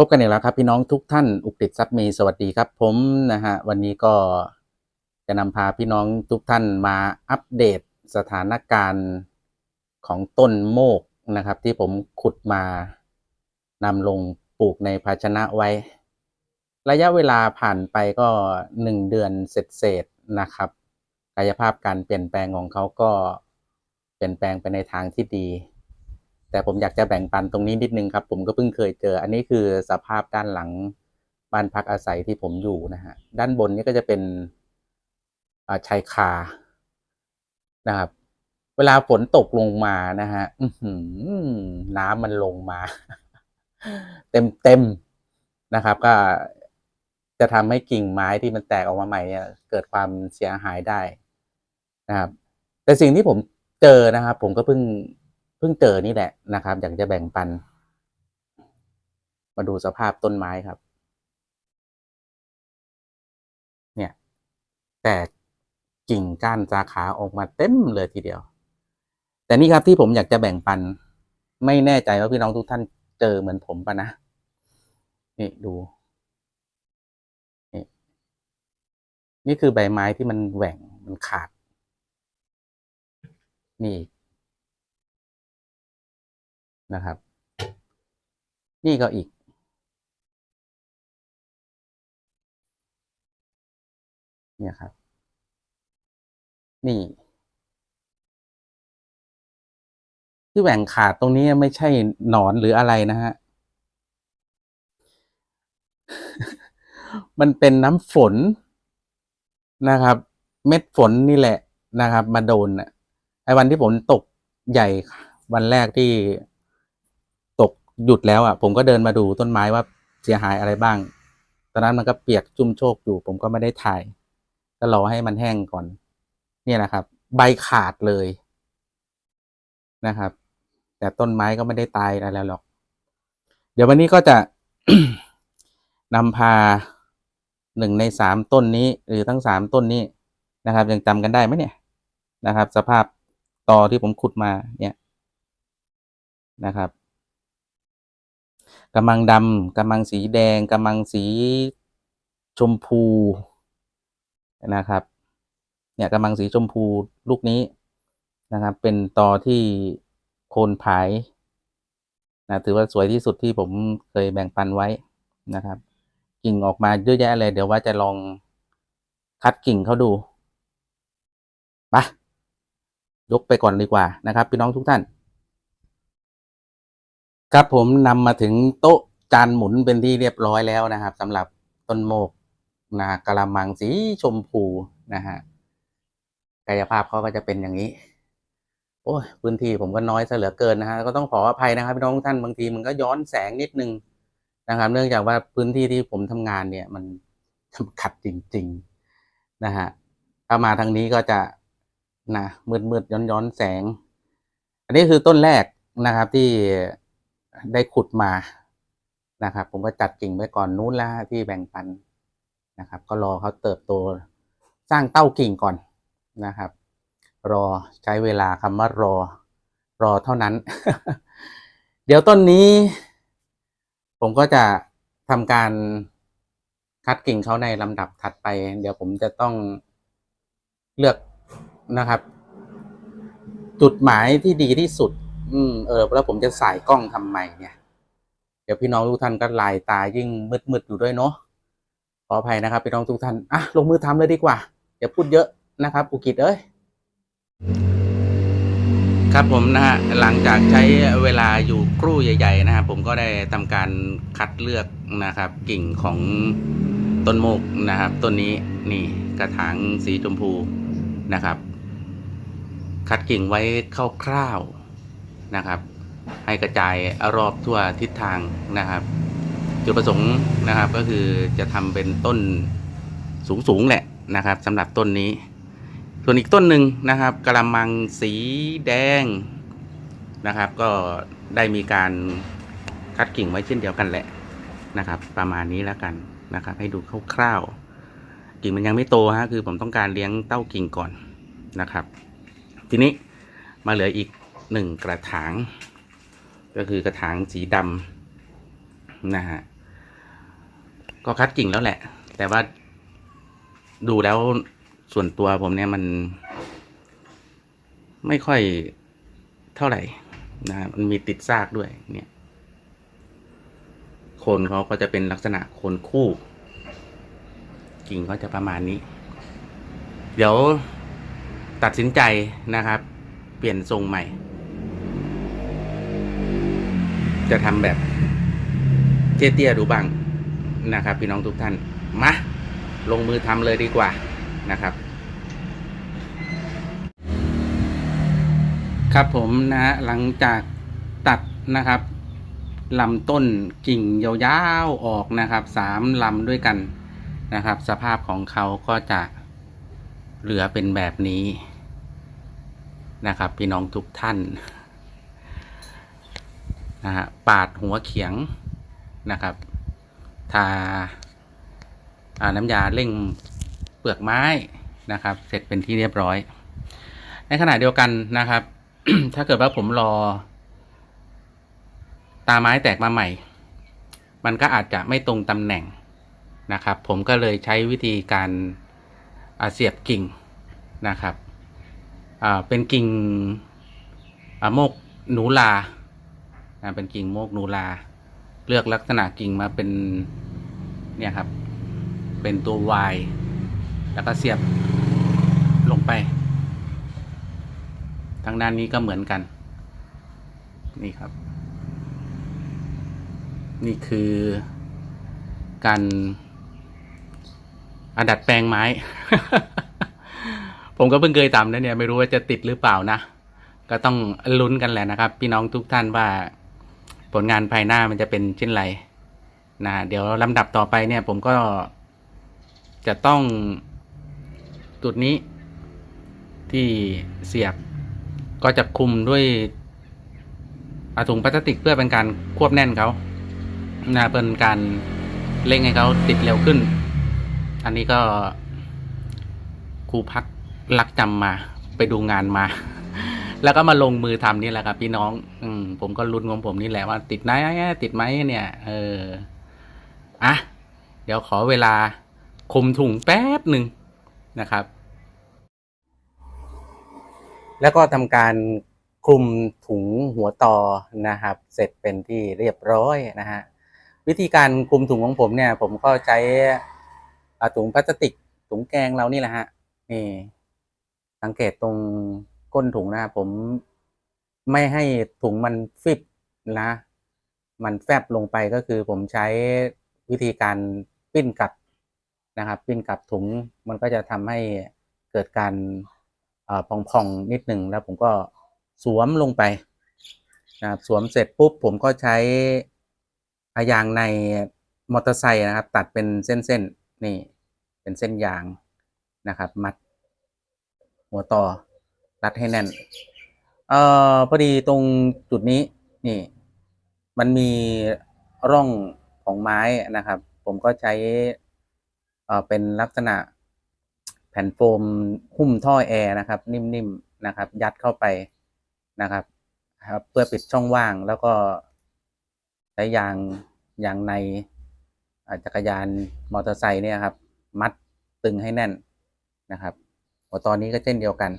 พบกันอีกแล้วครับพี่น้องทุกท่านอุกฤษทรัพย์มีสวัสดีครับ ผมนะฮะวันนี้ก็จะนำพาพี่น้องทุกท่านมาอัปเดตสถานการณ์ของต้นโมกนะครับ ที่ผมขุดมานำลงปลูกในภาชนะไว้ ระยะเวลาผ่านไปก็หนึ่งเดือนเสร็จๆนะครับกายภาพการเปลี่ยนแปลงของเขาก็เปลี่ยนแปลงไปในทางที่ดี แต่ผมอยากจะแบ่งปันตรงนี้นิดนึงครับ ผมก็เพิ่งเคยเจอ อันนี้คือสภาพด้านหลังบ้านพักอาศัยที่ผมอยู่นะฮะด้านบนนี้ก็จะเป็นชายคานะครับ เวลาฝนตกลงมานะฮะน้ำมันลงมา เต็มเต็มนะครับ ก็จะทำให้กิ่งไม้ที่มันแตกออกมาใหม่เนี่ยเกิดความเสียหายได้นะครับ แต่สิ่งที่ผมเจอนะครับ ผมก็เพิ่ง เพิ่งเจอนี่แหละนะครับ อยากจะแบ่งปัน มาดูสภาพต้นไม้ครับ เนี่ย แตกกิ่งก้านสาขาออกมาเต็มเลยทีเดียว แต่นี่ครับที่ผมอยากจะแบ่งปัน ไม่แน่ใจว่าพี่น้องทุกท่านเจอเหมือนผมปะนะ นี่ดูนี่นี่คือใบไม้ที่มันแหว่งมันขาด นี่ นะครับ นี่ก็อีก เนี่ยครับ นี่ ที่แหว่งขาดตรงนี้ไม่ใช่หนอนหรืออะไรนะฮะ มันเป็นน้ำฝนนะครับ เม็ดฝนนี่แหละนะครับ มาโดนน่ะไอ้วันที่ผมตกใหญ่วันแรกที่ หยุดแล้วอะ ผมก็เดินมาดูต้นไม้ว่าเสียหายอะไรบ้าง ตอนนั้นมันก็เปียกจุ่มโชกอยู่ ผมก็ไม่ได้ถ่าย ก็รอให้มันแห้งก่อน เนี่ยนะครับ ใบขาดเลยนะครับ แต่ต้นไม้ก็ไม่ได้ตายอะไรแล้วหรอก เดี๋ยววันนี้ก็จะนำพาหนึ่งในสามต้นนี้ หรือทั้งสามต้นนี้นะครับ ยังจำกันได้ไหมเนี่ยนะครับ สภาพตอที่ผมขุดมาเนี่ยนะครับ กำมังดำกำมังสีแดงกำมังสีชมพูนะครับ เนี่ยกำมังสีชมพูลูกนี้นะครับ เป็นตอที่โคนผายนะถือว่าสวยที่สุดที่ผมเคยแบ่งปันไว้นะครับ กิ่งออกมาเยอะแยะเลย เดี๋ยวว่าจะลองคัดกิ่งเขาดูไปยกไปก่อนดีกว่านะครับ พี่น้องทุกท่าน ครับผมนำมาถึงโต๊ะจานหมุนเป็นที่เรียบร้อยแล้วนะครับสำหรับต้นโมกนะกะละมังสีชมพูนะฮะกายภาพเขาก็จะเป็นอย่างนี้ โอ้ยพื้นที่ผมก็น้อยซะเหลือเกินนะฮะก็ต้องขออภัยนะครับพี่น้องทุกท่านบางทีมันก็ย้อนแสงนิดนึงนะครับ เนื่องจากว่าพื้นที่ที่ผมทำงานเนี่ย มันจำกัดจริง ๆนะฮะถ้ามาทางนี้ก็จะนะมืดมืดย้อนย้อนๆแสง อันนี้คือต้นแรกนะครับที่ ได้ขุดมานะครับ ผมก็จัดกิ่งไว้ก่อนนู้นแล้วที่แบ่งปันนะครับ ก็รอเขาเติบโตสร้างเต้ากิ่งก่อนนะครับ รอใช้เวลาคำว่ารอ รอเท่านั้น เดี๋ยวต้นนี้ ผมก็จะทำการคัดกิ่งเขาในลำดับถัดไป เดี๋ยวผมจะต้องเลือกนะครับ จุดหมายที่ดีที่สุด อืมเออแล้วผมจะสายกล้องทำไมเนี่ย เดี๋ยวพี่น้องทุกท่านก็ลายตายิ่งมืดๆอยู่ด้วยเนาะขออภัยนะครับพี่น้องทุกท่านอะลงมือทำเลยดีกว่าอย่าพูดเยอะนะครับ อุกิจเอ้ยครับผมนะฮะหลังจากใช้เวลาอยู่ครู่ใหญ่ ๆ นะครับผมก็ได้ทำการคัดเลือกนะครับ กิ่งของต้นโมกนะครับต้นนี้นี่กระถางสีชมพูนะครับ คัดกิ่งไว้คร่าวๆ นะครับ ให้กระจายรอบทั่วทิศทางนะครับ จุดประสงค์นะครับก็คือจะทำเป็นต้นสูงๆแหละนะครับสำหรับต้นนี้ ส่วนอีกต้นหนึ่งนะครับกระมังสีแดงนะครับ ก็ได้มีการคัดกิ่งไว้เช่นเดียวกันแหละนะครับ ประมาณนี้แล้วกันนะครับ ให้ดูคร่าวๆกิ่งมันยังไม่โตฮะคือผมต้องการเลี้ยงเต้ากิ่งก่อนนะครับ ทีนี้มาเหลืออีก หนึ่งกระถาง ก็คือกระถางสีดำนะฮะก็คัดกิ่งแล้วแหละ แต่ว่าดูแล้วส่วนตัวผมเนี่ยมัน ไม่ค่อยเท่าไหร่นะมันมีติดซากด้วยเนี่ยโคนเขาก็จะเป็นลักษณะโคนคู่ กิ่งก็จะประมาณนี้ เดี๋ยวตัดสินใจนะครับ เปลี่ยนทรงใหม่ จะทำแบบเตี้ยๆดูบ้างนะครับ พี่น้องทุกท่านมาลงมือทำเลยดีกว่านะครับ ครับผมนะฮะหลังจากตัดนะครับลำต้นกิ่งยาวๆออกนะครับสามลำด้วยกันนะครับ สภาพของเขาก็จะเหลือเป็นแบบนี้นะครับ พี่น้องทุกท่าน นะฮะปาดหัวเขียงนะครับ ทาาน้ำยาเร่งเปลือกไม้นะครับ เสร็จเป็นที่เรียบร้อย ในขณะเดียวกันนะครับ ถ้าเกิดว่าผมรอ ตาไม้แตกมาใหม่ มันก็อาจจะไม่ตรงตำแหน่งนะครับ ผมก็เลยใช้วิธีการเสียบกิ่งนะครับเป็นกิ่งโมกหนูลา เป็นกิ่งโมกนูลา เลือกลักษณะกิ่งมาเป็นเนี่ยครับ เป็นตัว Y แล้วก็เสียบลงไป ทางด้านนี้ก็เหมือนกัน นี่ครับ นี่คือการอดัดแปลงไม้ ผมก็เพิ่งเคยทำนะเนี่ย ไม่รู้ว่าจะติดหรือเปล่านะ ก็ต้องลุ้นกันแหละนะครับ พี่น้องทุกท่านว่า ผลงานภายหน้ามันจะเป็นเช่นไรนะเดี๋ยวลำดับต่อไปเนี่ยผมก็จะต้องจุดนี้ที่เสียบก็จะคุมด้วยอถุงพลาสติกเพื่อเป็นการควบแน่นเขานะเป็นการเร่งให้เขาติดเร็วขึ้น อันนี้ก็ครูพักรักจำมาไปดูงานมา แล้วก็มาลงมือทำนี่แหละครับ พี่น้อง อืมผมก็ลุ้นของผมนี่แหละว่าติดไหมติดไหมเนี่ย เอออะเดี๋ยวขอเวลาคุมถุงแป๊บหนึ่งนะครับ แล้วก็ทำการคลุมถุงหัวต่อนะครับ เสร็จเป็นที่เรียบร้อยนะฮะวิธีการคลุมถุงของผมเนี่ย ผมก็ใช้อาถุงพลาสติกถุงแกงเรานี่แหละฮะนี่สังเกตตรง ก้นถุงนะครับผมไม่ให้ถุงมันฟิบนะ มันแฟบลงไปก็คือผมใช้วิธีการปิ้นกลับนะครับ ปิ้นกลับถุงมันก็จะทำให้เกิดการผ่อพองๆนิดหนึ่งแล้วผมก็สวมลงไปนะครับสวมเสร็จปุ๊บผมก็ใช้อายางในมอเตอร์ไซค์นะครับ ตัดเป็นเส้นๆนี่เป็นเส้นยางนะครับ มัดหัวต่อ รัดให้แน่น เอ่อพอดีตรงจุดนี้นี่ มันมีร่องของไม้นะครับ ผมก็ใช้เอ่อเป็นลักษณะแผ่นโฟมหุ้มท่อแอร์นะครับ นิ่มๆนะครับ ยัดเข้าไปนะครับ ครับ เพื่อปิดช่องว่างแล้วก็ใช้ยางยางในจักรยานมอเตอร์ไซค์เนี่ยครับ มัดตึงให้แน่นนะครับตอนนี้ก็เช่นเดียวกัน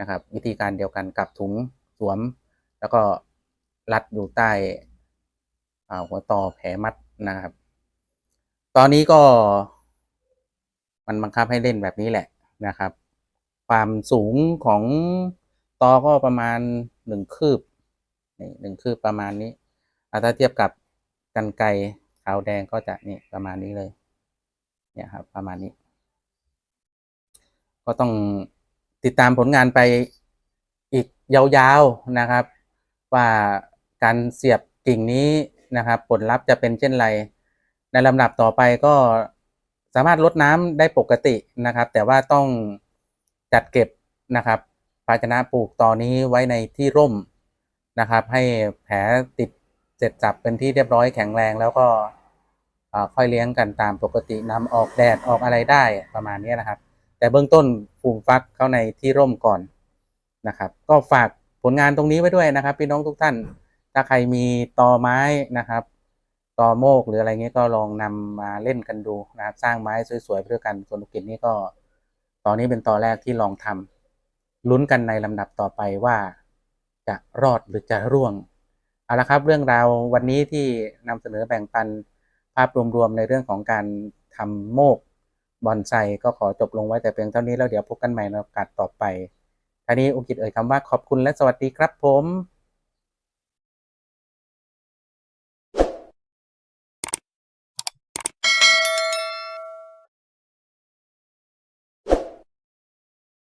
นะครับ วิธีการเดียวกันกับถุงสวม แล้วก็รัดอยู่ใต้อ่าหัวต่อแผลมัดนะครับ ตอนนี้ก็มันบังคับให้เล่นแบบนี้แหละนะครับ ความสูงของตอก็ประมาณหนึ่งคืบหนึ่งคืบประมาณนี้ถ้าเทียบกับกันไกขาวแดงก็จะนี่ประมาณนี้เลย เนี่ยครับ ประมาณนี้ ก็ต้อง ติดตามผลงานไปอีกยาวๆนะครับ ว่าการเสียบกิ่งนี้นะครับ ผลลัพธ์จะเป็นเช่นไร ในลำดับต่อไปก็สามารถลดน้ำได้ปกตินะครับ แต่ว่าต้องจัดเก็บนะครับ ภาชนะปลูกตอนนี้ไว้ในที่ร่มนะครับ ให้แผลติดเสร็จจับเป็นที่เรียบร้อยแข็งแรงแล้วก็ค่อยเลี้ยงกันตามปกตินำออกแดดออกอะไรได้ประมาณนี้นะครับ แต่เบื้องต้นฟูมฟักเข้าในที่ร่มก่อนนะครับ ก็ฝากผลงานตรงนี้ไว้ด้วยนะครับ พี่น้องทุกท่าน ถ้าใครมีตอไม้นะครับตอโมกหรืออะไรเงี้ยก็ลองนำมาเล่นกันดูนะครับ สร้างไม้สวยๆไปด้วยกันส่วนลูกกิจนี่ก็ ตอนนี้เป็นตอนแรกที่ลองทำลุ้นกันในลำดับต่อไปว่าจะรอดหรือจะร่วงเอาละครับเรื่องราววันนี้ที่นำเสนอแบ่งปันภาพรวมๆในเรื่องของการทำโมก บอนไซก็ขอจบลงไว้แต่เพียงเท่านี้แล้วเดี๋ยวพบกันใหม่ในโอกาสต่อไปท่านี้อุกิจเอ่ยคำว่าขอบคุณและสวัสดีครับผม